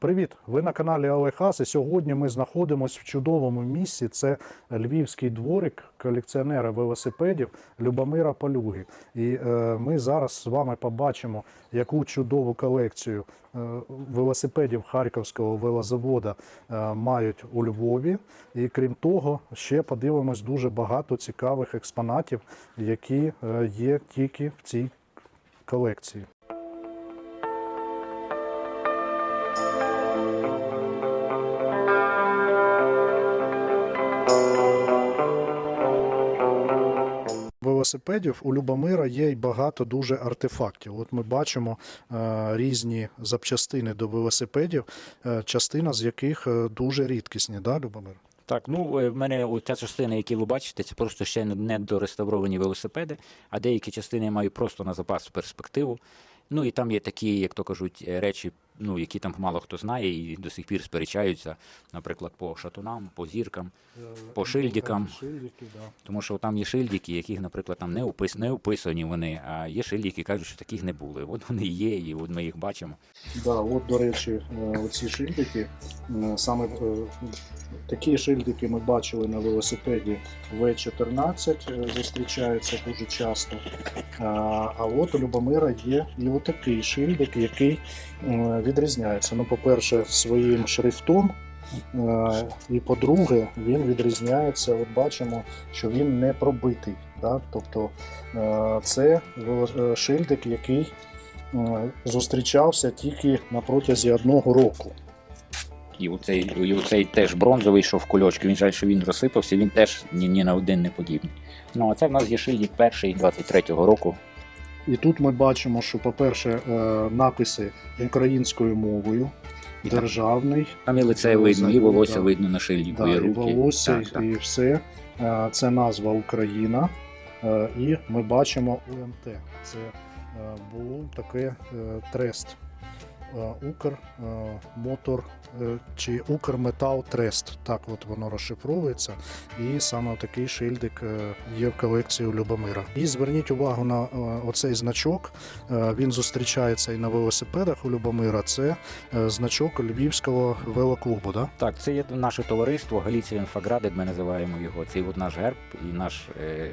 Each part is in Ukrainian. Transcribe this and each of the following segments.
Привіт! Ви на каналі Олехас. І сьогодні ми знаходимося в чудовому місці. Це Львівський дворик колекціонера велосипедів Любомира Полюги. І е, ми зараз з вами побачимо, яку чудову колекцію е, велосипедів Харківського велозавода е, мають у Львові. І крім того, ще подивимось дуже багато цікавих експонатів, які е, є тільки в цій колекції. Велосипедів у Любомира є й багато дуже артефактів. От ми бачимо е, різні запчастини до велосипедів, е, частина з яких е, дуже рідкісні, да, Любомир? Так, ну в мене ця частина, які ви бачите, це просто ще не- дореставровані велосипеди, а деякі частини я маю просто на запас перспективу. Ну і там є такі, як то кажуть, речі, ну які там мало хто знає і до сих пір сперечаються, наприклад, по шатунам, по зіркам, По шильдикам. Шильдики, да. тому що там є шильдики, яких, наприклад, там не опис, не описані вони, а є шильдики, які кажуть, що таких не були. От вони є, і от ми їх бачимо. Да, от, до речі, е, оці шильдики. е, Саме е, такі шильдики ми бачили на велосипеді В14, е, зустрічаються дуже часто. А от у Любомира є і отакий шильдик, який е, відрізняється. Ну, по-перше, своїм шрифтом. е, І по-друге, він відрізняється. От бачимо, що він не пробитий. Да? Тобто е, це е, шильдик, який зустрічався тільки на протязі одного року. І оцей, і оцей теж бронзовий, що в кульочки. Він жаль, що він розсипався, він теж ні, ні на один не подібний. Ну, а це в нас є шильдик перший 23-го року. І тут ми бачимо, що, по-перше, е, написи українською мовою, І державний, там і лице видно, і волосся Да. видно на шильдику, да, і і волосся, Так, так. і все. Е, Це назва Україна. Е, І ми бачимо УМТ. Це було таке трест. Е, Укр е, е, чи Укрметал Трест. Так от воно розшифровується. І саме такий шильдик є в колекції у Любомира. І зверніть увагу на оцей значок. Він зустрічається і на велосипедах у Любомира. Це значок Львівського велоклубу. Да? Так, це є наше товариство Галіція Інфаградит, ми називаємо його. Це от наш герб і наш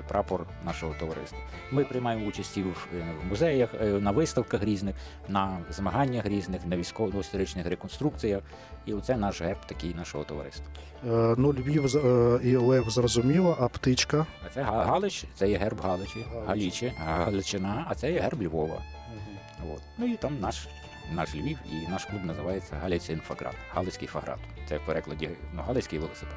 прапор нашого товариства. Ми приймаємо участь в, музеях, на виставках різних, на змаганнях різних, на військово-історичних реконструкціях. І оце наш герб такий нашого товариства. Е, Ну, Львів е, і Лев зрозуміло, а птичка. А це Галич, це є герб Галичі, Галич. Галічі, Галичина, а це є герб Львова. От. Ну і там наш, наш Львів і наш клуб називається Галиця Інфаград, Галицький фаград. Це в перекладі ну, Галицький велосипед.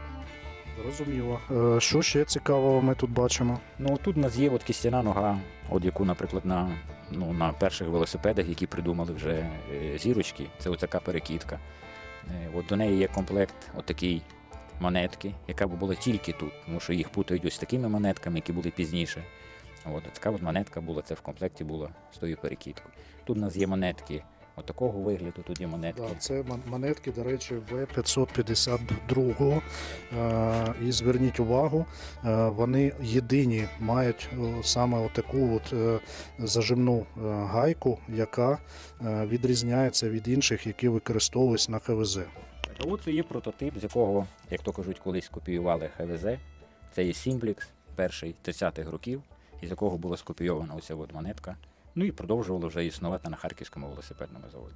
Зрозуміло. Е, Що ще цікавого ми тут бачимо? Ну тут у нас є от кістяна нога, от яку, наприклад, на, ну, на перших велосипедах, які придумали вже е, зірочки, це така перекидка. Е, от до неї є комплект отакий монетки, яка була тільки тут, тому що їх путають ось такими монетками, які були пізніше. От така от монетка була, це в комплекті була з тою перекидкою. Тут у нас є монетки от такого вигляду, є монетки. Да, це монетки, до речі, В552. Е, І зверніть увагу, е, вони єдині мають саме отаку от е, зажимну гайку, яка відрізняється від інших, які використовуюсь на ХВЗ. А от це є прототип, з якого, як то кажуть, колись копіювали ХВЗ. Це є Simplex, перший 30-х років, із якого була скопійована оця от монетка. Ну і продовжувало вже існувати на Харківському велосипедному заводі.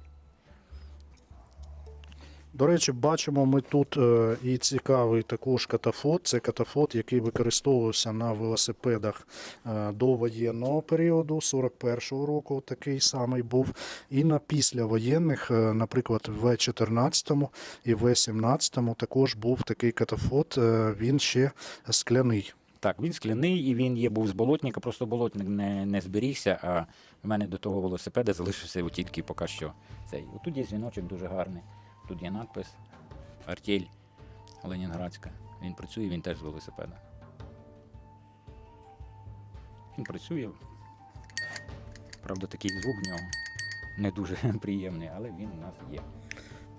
До речі, бачимо ми тут е, і цікавий також катафот. Це катафот, який використовувався на велосипедах е, до воєнного періоду, 41-го року такий самий був. І на післявоєнних, е, наприклад, в 14-му і в 17-му також був такий катафот, е, він ще скляний. Так, він скляний і він є був з болотника, просто болотник не, не зберігся, а в мене до того велосипеда залишився тільки поки що цей. Отут є дзвіночок дуже гарний. Тут є надпис Артель Ленінградська. Він працює, він теж з велосипеда. Він працює. Правда, такий звук в нього не дуже приємний, але він у нас є.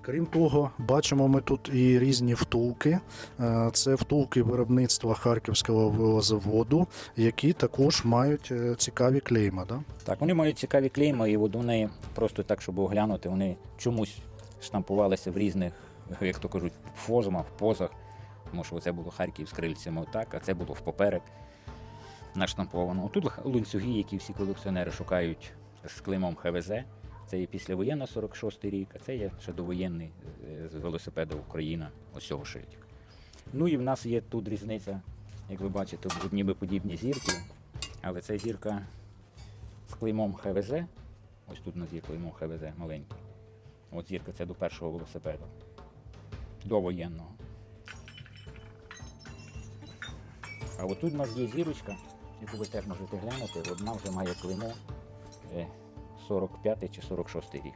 Крім того, бачимо ми тут і різні втулки. Е, Це втулки виробництва Харківського велозаводу, які також мають е, цікаві клейма. Да? Так, вони мають цікаві клейми, і вони просто так, щоб оглянути, вони чомусь штампувалися в різних, як то кажуть, фозмах, позах. Тому що це було Харків з крильцями отак, а це було в поперек наштамповано. Тут ланцюги, які всі колекціонери шукають з клеймом ХВЗ. Це є післявоєнна 46-й рік, а це є ще довоєнний е, з велосипеда Україна ось цього шильдика. Ну і в нас є тут різниця, як ви бачите, тут ніби подібні зірки, але це зірка з клеймом ХВЗ. Ось тут у нас є клеймо ХВЗ маленький. От зірка це до першого велосипеду. До воєнного. А от тут у нас є зірочка, яку ви теж можете глянути. Одна вже має клеймо е, 45 чи 46 рік.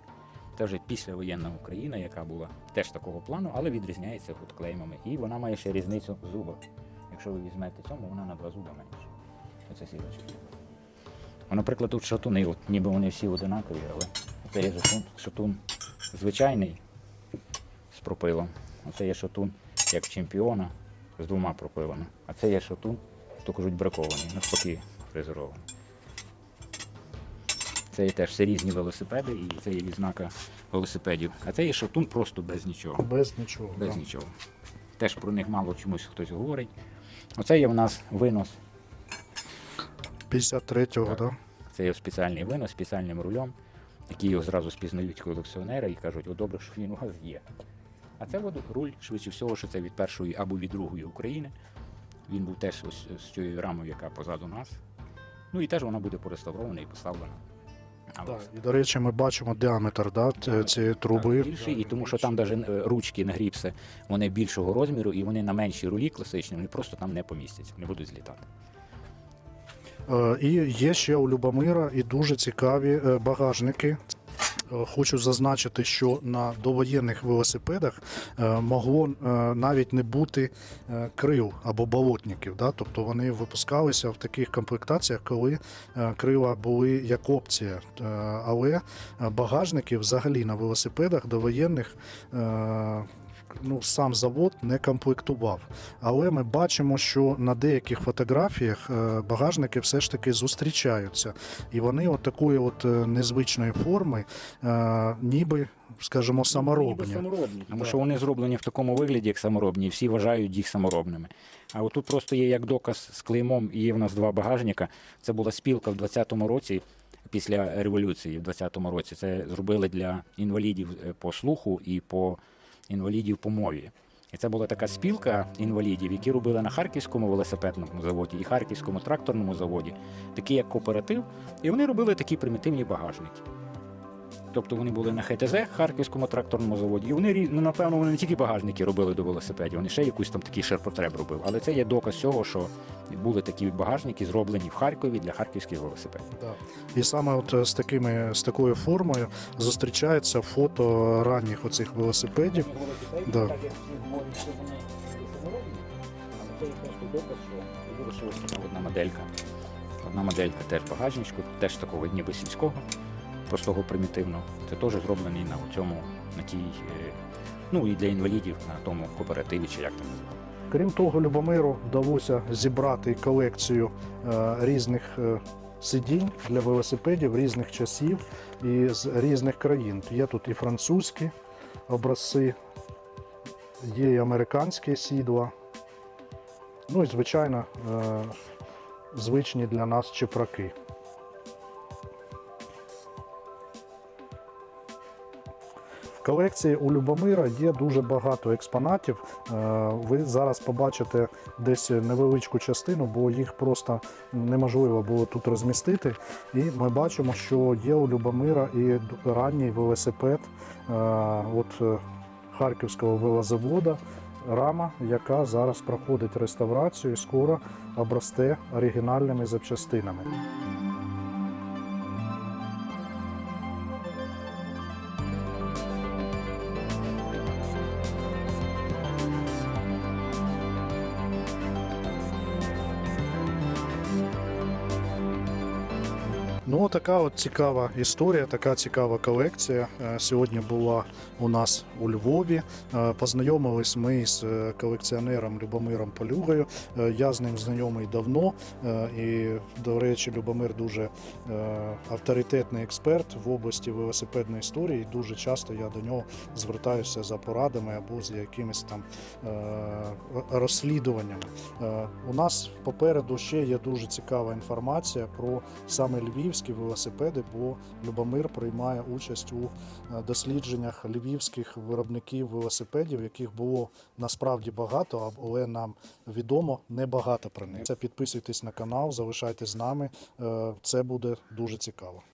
Це вже післявоєнна Україна, яка була теж такого плану, але відрізняється клеймами. І вона має ще різницю в зубах. Якщо ви візьмете цьому, вона на два зуба менше. Оце сірочка. А, наприклад, тут шатуни, от, ніби вони всі одинакові, але це є шатун, шатун звичайний з пропилом. Оце є шатун як чемпіона з двома пропилами. А це є шатун, то кажуть, бракований, навпаки, фрезерований. Це є теж все різні велосипеди, і це є відзнака велосипедів. А це є шатун просто без нічого. Без нічого. Без да. нічого. Теж про них мало чомусь хтось говорить. Оце є в нас винос. 53-го, Так. да? Це є спеціальний винос, спеціальним рулем, який його зразу спізнають колекціонери і кажуть, о, добре, що він у вас є. А це от руль, швидше всього, що це від першої або від другої України. Він був теж ось з цією рамою, яка позаду нас. Ну і теж вона буде пореставрована і поставлена. Так, і до речі, ми бачимо діаметр да, цієї труби. Так, більший, і тому що там навіть ручки на гріпси, вони більшого розміру, і вони на меншій рулі класичні, вони просто там не помістяться, не будуть злітати. Е, І є ще у Любомира і дуже цікаві е, багажники. Е, Хочу зазначити, що на довоєнних велосипедах е, могло е, навіть не бути крил або болотників. Да? Тобто вони випускалися в таких комплектаціях, коли крила були як опція. Але багажників взагалі на велосипедах довоєнних ну, сам завод не комплектував. Але ми бачимо, що на деяких фотографіях е, багажники все ж таки зустрічаються. І вони от такої от е, незвичної форми, е, ніби, скажімо, саморобні. Тому що вони зроблені в такому вигляді, як саморобні, і всі вважають їх саморобними. А отут просто є як доказ з клеймом, і є в нас два багажника. Це була спілка в 20-му році. Після революції в 20-му році це зробили для інвалідів по слуху і по інвалідів по мові. І це була така спілка інвалідів, які робили на харківському велосипедному заводі і харківському тракторному заводі, такий як кооператив, і вони робили такі примітивні багажники. Тобто вони були на ХТЗ, Харківському тракторному заводі, і вони ну, напевно вони не тільки багажники робили до велосипедів, вони ще якусь там такий ширпотреб робили. Але це є доказ цього, що були такі багажники, зроблені в Харкові для харківських велосипедів. Да. І саме от е, з такими з такою формою зустрічається фото ранніх оцих велосипедів. Да. так як але це просто доказ, що вирішила одна моделька. Одна моделька теж багажничку, теж такого ніби сільського, простого примітивного. Це теж зроблений на цьому, на тій, е, ну і для інвалідів на тому кооперативі, чи як там називається. Крім того, Любомиру вдалося зібрати колекцію е, різних е, сидінь для велосипедів різних часів і з різних країн. Є тут і французькі образці, є і американські сідла. Ну і, звичайно, звичні для нас чепраки. Колекції у Любомира є дуже багато експонатів. Е, Ви зараз побачите десь невеличку частину, бо їх просто неможливо було тут розмістити. І ми бачимо, що є у Любомира і ранній велосипед е, от е, Харківського велозавода. Рама, яка зараз проходить реставрацію і скоро обросте оригінальними запчастинами. Ну, така от цікава історія, така цікава колекція. Е, Сьогодні була у нас у Львові. Е, Познайомились ми з е, колекціонером Любомиром Полюгою. Я з ним знайомий давно. І, до речі, Любомир дуже авторитетний експерт в області велосипедної історії. І Дуже часто я до нього звертаюся за порадами або з якимись там розслідуваннями. У нас попереду ще є дуже цікава інформація про саме львівські велосипеди, бо Любомир приймає участь у е, дослідженнях львівських виробників велосипедів, яких було насправді багато, але нам відомо небагато про них. Це підписуйтесь на канал, залишайтесь з нами. Е, Це буде дуже цікаво.